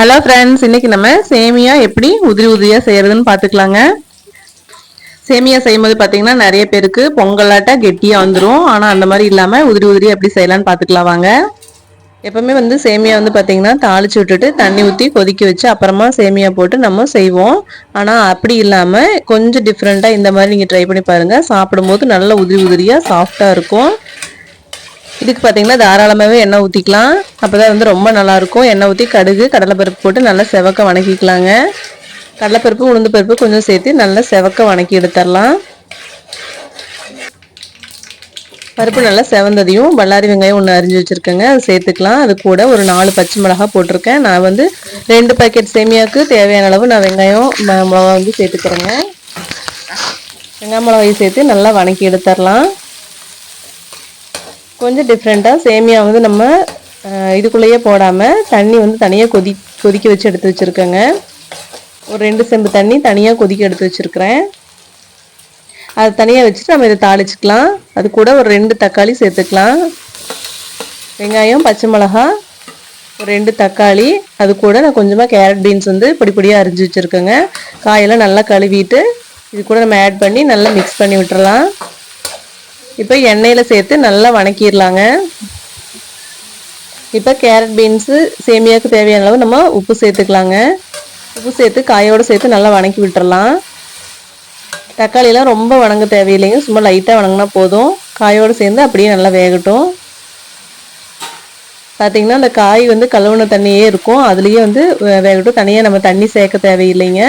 Hello friends இன்னைக்கு நம்ம சேமியா எப்படி உதிரி உதிரியாக செய்கிறதுன்னு பார்த்துக்கலாங்க. சேமியா செய்யும்போது பார்த்தீங்கன்னா நிறைய பேருக்கு பொங்கலாட்ட கெட்டியாக வந்துடும் ஆனால் அந்த மாதிரி இல்லாமல் உதிரி உதிரியாக எப்படி செய்யலாம்னு பார்த்துக்கலாம் வாங்க. எப்போவுமே வந்து சேமியா வந்து பார்த்தீங்கன்னா தாளிச்சு விட்டுட்டு தண்ணி ஊற்றி கொதிக்க வச்சு அப்புறமா சேமியா போட்டு நம்ம செய்வோம். ஆனால் அப்படி இல்லாமல் கொஞ்சம் டிஃப்ரெண்ட்டாக இந்த மாதிரி நீங்கள் ட்ரை பண்ணி பாருங்கள் சாப்பிடும்போது நல்ல உதிரி உதிரியாக சாஃப்டாக இருக்கும். இதுக்கு பார்த்தீங்கன்னா தாராளமாகவே எண்ணெய் ஊற்றிக்கலாம் அப்போ தான் வந்து ரொம்ப நல்லாயிருக்கும். எண்ணெய் ஊற்றி கடுகு கடலைப்பருப்பு போட்டு நல்லா செவக்க வணக்கிக்கலாங்க. கடலைப்பருப்பு உளுந்து பருப்பு கொஞ்சம் சேர்த்து நல்லா செவக்க வணக்கி எடுத்துடலாம். பருப்பு நல்லா செவந்ததையும் பல்லாரி வெங்காயம் ஒன்று அரிஞ்சு வச்சுருக்கேங்க. அது சேர்த்துக்கலாம். அது கூட ஒரு நாலு பச்சை மிளகா போட்டிருக்கேன். நான் வந்து ரெண்டு பேக்கெட் சேமியாவுக்கு தேவையான அளவு நான் வெங்காயம் மிளகா வந்து சேர்த்துக்கிறேங்க. வெங்காய மிளகாயும் சேர்த்து நல்லா வணக்கி எடுத்துடலாம். கொஞ்சம் டிஃப்ரெண்ட்டாக சேமியா வந்து நம்ம இதுக்குள்ளேயே போடாமல் தண்ணி வந்து தனியாக கொதி கொதிக்க வச்சு எடுத்து வச்சுருக்கேங்க. ஒரு ரெண்டு செம்பு தண்ணி தனியாக கொதிக்க எடுத்து வச்சுருக்கிறேன். அது தனியாக வச்சுட்டு நம்ம இதை தாளிச்சிக்கலாம். அது கூட ஒரு ரெண்டு தக்காளி சேர்த்துக்கலாம். வெங்காயம் பச்சை மிளகா ஒரு ரெண்டு தக்காளி. அது கூட நான் கொஞ்சமாக கேரட் பீன்ஸ் வந்து பொடி பொடியாக அரிஞ்சு வச்சுருக்கேங்க. காயெல்லாம் நல்லா கழுவிட்டு இது கூட நம்ம ஆட் பண்ணி நல்லா மிக்ஸ் பண்ணி விட்டுறலாம். இப்போ எண்ணெயில் சேர்த்து நல்லா வணக்கிடலாங்க. இப்போ கேரட் பீன்ஸு சேமியாவுக்கு தேவையான அளவு நம்ம உப்பு சேர்த்துக்கலாங்க. உப்பு சேர்த்து காயோடு சேர்த்து நல்லா வணக்கி விட்டுறலாம். தக்காளியெலாம் ரொம்ப வணங்க தேவையில்லைங்க. சும்மா லைட்டாக வணங்கினா போதும். காயோடு சேர்ந்து அப்படியே நல்லா வேகட்டும். பார்த்திங்கன்னா அந்த காய் வந்து கழுவுன தண்ணியே இருக்கும். அதுலேயே வந்து வேகட்டும். தனியாக நம்ம தண்ணி சேர்க்க தேவையில்லைங்க.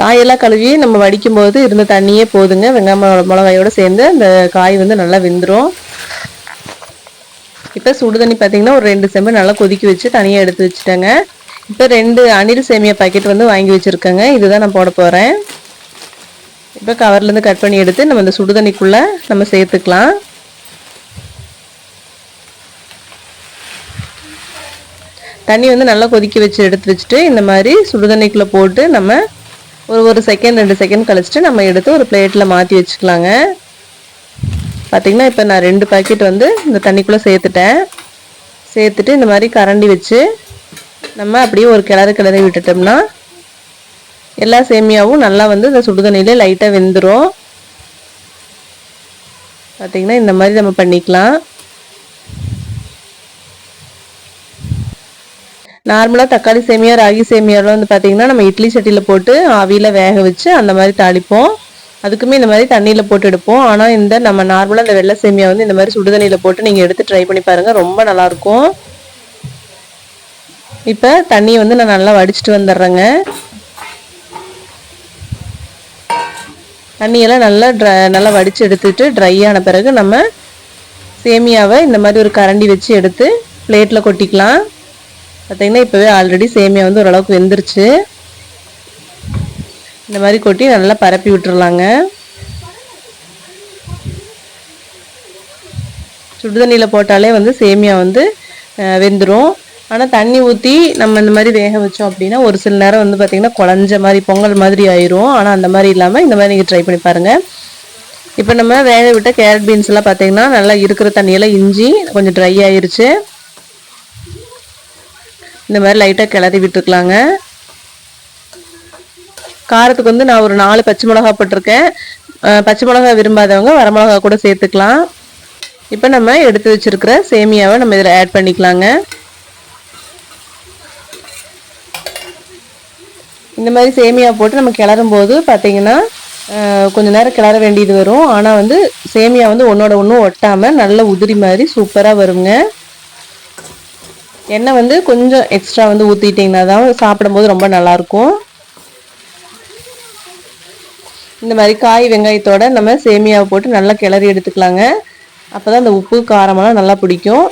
காயெல்லாம் கழுவி நம்ம வடிக்கும் போது இருந்த தண்ணியே போதுங்க. வெங்காயம் மிளகாயோடு சேர்ந்து அந்த காய் வந்து நல்லா வெந்துடும் இப்போ சுடு தண்ணி பார்த்தீங்கன்னா ஒரு ரெண்டு செம்பு நல்லா கொதிக்க வச்சு தனியாக எடுத்து வச்சுட்டேங்க. இப்போ ரெண்டு அணில் சேமியா பாக்கெட் வந்து வாங்கி வச்சுருக்கேங்க. இதுதான் நான் போட போகிறேன் இப்போ கவர்லேருந்து கட் பண்ணி எடுத்து நம்ம இந்த சுடு தண்ணிக்குள்ளே நம்ம சேர்த்துக்கலாம். தண்ணி வந்து நல்லா கொதிக்க வச்சு எடுத்து வச்சுட்டு இந்த மாதிரி சுடு தண்ணிக்குள்ளே போட்டு நம்ம ஒரு ஒரு செகண்ட் ரெண்டு செகண்ட் கழிச்சிட்டு நம்ம எடுத்து ஒரு பிளேட்டில் மாற்றி வச்சுக்கலாங்க. பார்த்திங்கன்னா இப்போ நான் ரெண்டு பாக்கெட் வந்து இந்த தண்ணிக்குள்ளே சேர்த்துட்டேன். சேர்த்துட்டு இந்த மாதிரி கரண்டி வச்சு நம்ம அப்படியே ஒரு கிளறு கிளறி விட்டுட்டோம்னா எல்லா சேமியாவும் நல்லா வந்து இந்த சுடுதண்ணிலே லைட்டாக வெந்துடும் பார்த்திங்கன்னா இந்த மாதிரி நம்ம பண்ணிக்கலாம். நார்மலாக தக்காளி சேமியா ராகி சேமியாலாம் வந்து பார்த்திங்கன்னா நம்ம இட்லி சட்டியில் போட்டு ஆவியில் வேக வச்சு அந்த மாதிரி தாளிப்போம். அதுக்குமே இந்த மாதிரி தண்ணியில் போட்டு எடுப்போம். ஆனால் இந்த நம்ம நார்மலாக இந்த வெள்ளை சேமியா வந்து இந்த மாதிரி சுடுதண்ணியில் போட்டு நீங்கள் எடுத்து ட்ரை பண்ணி பாருங்கள் ரொம்ப நல்லாயிருக்கும். இப்போ தண்ணியை வந்து நான் நல்லா வடிச்சிட்டு வந்துடுறேங்க. தண்ணியெல்லாம் நல்லா ட்ரை நல்லா வடித்து எடுத்துட்டு ட்ரை ஆன பிறகு நம்ம சேமியாவை இந்த மாதிரி ஒரு கரண்டி வச்சு எடுத்து பிளேட்டில் கொட்டிக்கலாம். பார்த்தீங்கன்னா இப்போவே ஆல்ரெடி சேமியா வந்து ஓரளவுக்கு வெந்துருச்சு. இந்த மாதிரி கொட்டி நல்லா பரப்பி விட்டுறலாங்க. சுடுதண்ணியில் போட்டாலே வந்து சேமியா வந்து வெந்துடும் ஆனால் தண்ணி ஊற்றி நம்ம இந்த மாதிரி வேக வச்சோம் அப்படின்னா ஒரு சில நேரம் வந்து பார்த்திங்கன்னா குழஞ்ச மாதிரி பொங்கல் மாதிரி ஆயிரும். ஆனால் அந்த மாதிரி இல்லாமல் இந்த மாதிரி நீங்கள் ட்ரை பண்ணி பாருங்கள் இப்போ நம்ம வேக விட்ட கேரட் பீன்ஸ் எல்லாம் நல்லா இருக்கிற தண்ணியெல்லாம் இஞ்சி கொஞ்சம் ட்ரை ஆயிருச்சு. இந்த மாதிரி லைட்டாக கிளறி விட்டுருக்கலாங்க காரத்துக்கு வந்து நான் ஒரு நாலு பச்சை மிளகா போட்டிருக்கேன். பச்சை மிளகா விரும்பாதவங்க வரமிளகா கூட சேர்த்துக்கலாம். இப்போ நம்ம எடுத்து வச்சுருக்கிற சேமியாவை நம்ம இதில் ஆட் பண்ணிக்கலாங்க. இந்த மாதிரி சேமியா போட்டு நம்ம கிளறும் போது பார்த்தீங்கன்னா கொஞ்சம் நேரம் கிளற வேண்டியது வரும். ஆனால் வந்து சேமியா வந்து ஒன்றோட ஒன்றும் ஒட்டாமல் நல்ல உதிரி மாதிரி சூப்பராக வருங்க. எண்ணெய் வந்து கொஞ்சம் எக்ஸ்ட்ரா வந்து ஊற்றிட்டிங்கன்னா தான் சாப்பிடும்போது ரொம்ப நல்லாயிருக்கும். இந்த மாதிரி காய் வெங்காயத்தோட நம்ம சேமியாவை போட்டு நல்லா கிளறி எடுத்துக்கலாங்க. அப்போ தான் அந்த உப்பு காரமெல்லாம் நல்லா பிடிக்கும்.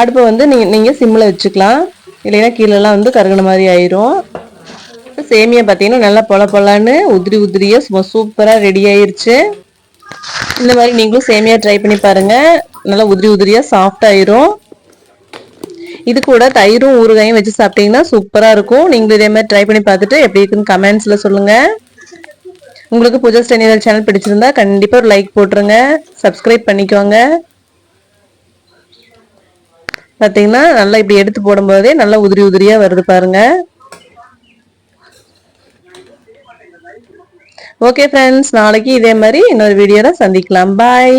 அடுப்பை வந்து நீங்கள் நீங்கள் சிம்மில் வச்சுக்கலாம். இல்லைன்னா கீழெல்லாம் வந்து கருகின மாதிரி ஆயிரும். சேமியா பார்த்தீங்கன்னா நல்லா பொல பொலான்னு உதிரி உதிரியாக சும்மா சூப்பராக ரெடி ஆயிருச்சு. இந்த மாதிரி நீங்களும் சேமியா ட்ரை பண்ணி பாருங்கள் நல்லா உதிரி உதிரியாக சாஃப்டாயிரும் இது கூட தயிரும் ஊறுகாயும் வச்சு சாப்பிட்டீங்கன்னா சூப்பராக இருக்கும். நீங்களும் இதே மாதிரி ட்ரை பண்ணி பார்த்துட்டு எப்படி இருக்குன்னு கமெண்ட்ஸில் சொல்லுங்கள் உங்களுக்கு பூஜா ஸ்டெனிவல் சேனல் பிடிச்சிருந்தா கண்டிப்பாக ஒரு லைக் போட்டுருங்க. சப்ஸ்கிரைப் பண்ணிக்கோங்க. பார்த்தீங்கன்னா நல்லா இப்படி எடுத்து போடும்போதே நல்லா உதிரி உதிரியாக வருது பாருங்கள் ஓகே ஃப்ரெண்ட்ஸ் நாளைக்கு இதே மாதிரி இன்னொரு வீடியோவில் சந்திக்கலாம். பாய்